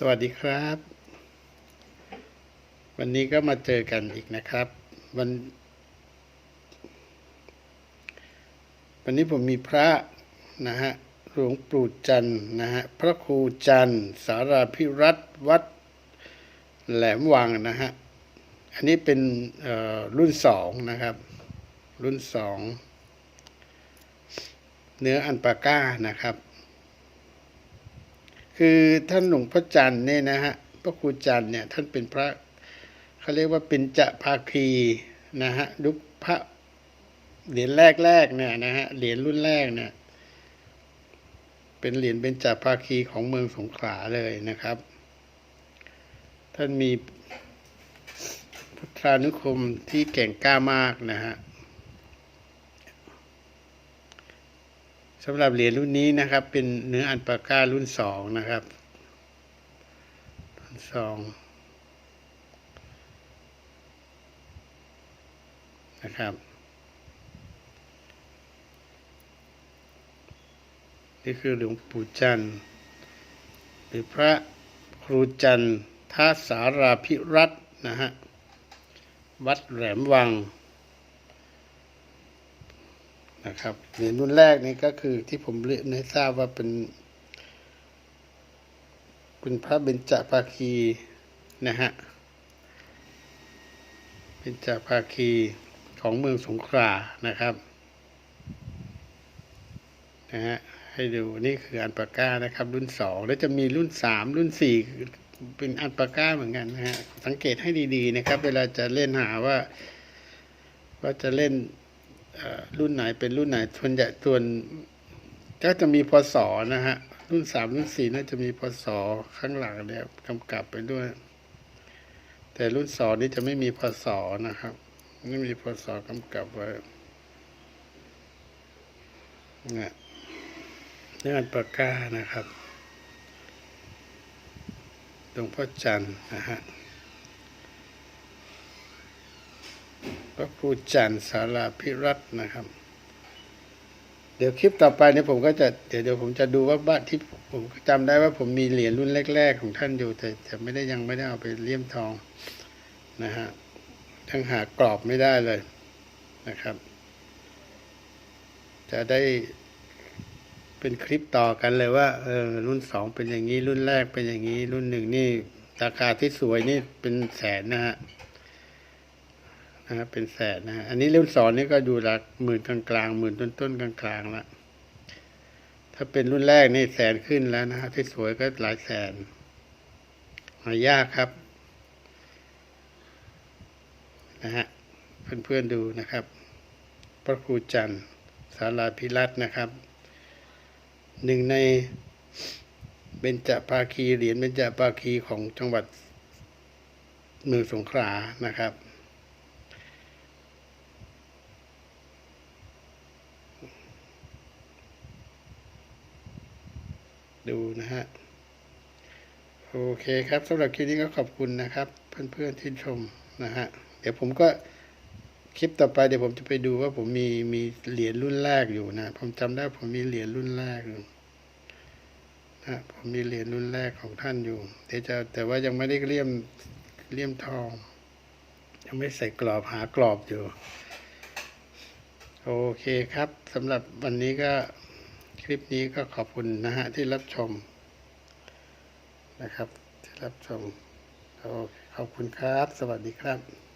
สวัสดีครับ วันนี้ก็มาเจอกันอีกนะครับ วัน วันนี้ผมมีพระนะฮะหลวงปู่จันนะฮะพระครูจันสาราพิรัตวัดแหลมวังนะฮะอันนี้เป็นรุ่นสองนะครับ รุ่นสองเนื้ออันปาก้านะครับ คือท่านหลวงพ่อจันทร์เนี่ยนะฮะพระครูจันทร์เนี่ยท่านเป็นพระเขาเรียกว่าเป็นจะภาคีนะฮะยุคพระเหรียญแรกๆเนี่ยนะฮะเหรียญรุ่นแรกเนี่ย เป็นเหรียญเป็นจภาคีของเมืองสงขลาเลยนะครับ ท่านมีพุทธานุคมที่เก่งกล้ามากนะฮะำหรับเหรียญรุ่นนี้นะครับ เป็นเนื้ออันปาก้ารุ่นสองนะครับรุ่นสองนะครับ นี่คือหลวงปู่จันทร์หรือพระครูจันทร์ท่าสาราพิรัตน์นะฮะ วัดแหลมวัง นะครับเหรียญรุ่นแรกนี่ก็คือที่ผมเรียนให้ทราบว่าเป็น เป็นพระเบญจภาคีนะฮะเบญจภาคีของเมืองสงขลานะครับนะฮะให้ดูนี่คืออันปาก้านะครับ รุ่นสองแล้วจะมีรุ่นสามรุ่นสี่เป็นอันปาก้าเหมือนกันนะฮะสังเกตให้ดีๆนะครับ เวลาจะเล่นหาว่า ว่าจะเล่น รุ่นไหนเป็นรุ่นไหนส่วนใหญ่ส่วนก็จะมีพศนะฮะ รุ่นสามรุ่นสี่น่าจะมีพศข้างหลังเนี่ยกำกับไปด้วย แต่รุ่นสองนี่จะไม่มีพศนะครับ ไม่มีพศกำกับไว้เนี่อันปากกานะครับหลวงพ่อจันทร์นะฮะ พระครูจันทร์สาราพิรัตน์นะครับ เดี๋ยวคลิปต่อไปนี่ผมก็จะเดี๋ยวเดี๋ยวผมจะดูว่าบ้านที่ผมจำได้ว่าผมมีเหรียญรุ่นแรก ๆ ของท่านอยู่แต่แต่ไม่ได้ยังไม่ได้เอาไปเลี่ยมทองนะฮะทั้งหากรอบไม่ได้เลยนะครับ จะได้เป็นคลิปต่อกันเลยว่าเออรุ่นสองเป็นอย่างนี้รุ่นแรกเป็นอย่างนี้ รุ่นหนึ่งนี่ราคาที่สวยนี่เป็นแสนนะฮะ นะฮะเป็นแสนนะฮะอันนี้รุ่นสองนี่ก็อยู่หลักหมื่นกลางกลางๆหมื่นต้นต้นๆกลางกลางละถ้าเป็นรุ่นแรกนี่แสนขึ้นแล้วนะฮะที่สวยก็หลายแสนหายากครับ นะฮะเพื่อนๆดูนะครับ พระครูจันทร์สาราพิรัตน์นะครับ หนึ่งในเบญจภาคีเหรียญเบญจภาคีของจังหวัดเมืองสงขลานะครับ ดูนะฮะ โอเคครับสำหรับคลิปนี้ก็ขอบคุณนะครับ เพื่อนๆที่ชมนะฮะ เดี๋ยวผมก็คลิปต่อไปเดี๋ยวผมจะไปดูว่าผมมีมีเหรียญรุ่นแรกอยู่นะ ผมจำได้ผมมีเหรียญรุ่นแรกอยู่นะผมมีเหรียญรุ่นแรกของท่านอยู่ เดี๋ยวจะแต่ว่ายังไม่ได้เลี่ยมเลี่ยมทอง ยังไม่ใส่กรอบหากรอบอยู่ โอเคครับสำหรับวันนี้ก็ ลิปนี้ก็ขอบคุณนะฮะที่รับชมนะครับที่รับชมโอเคขอบคุณครับ สวัสดีครับ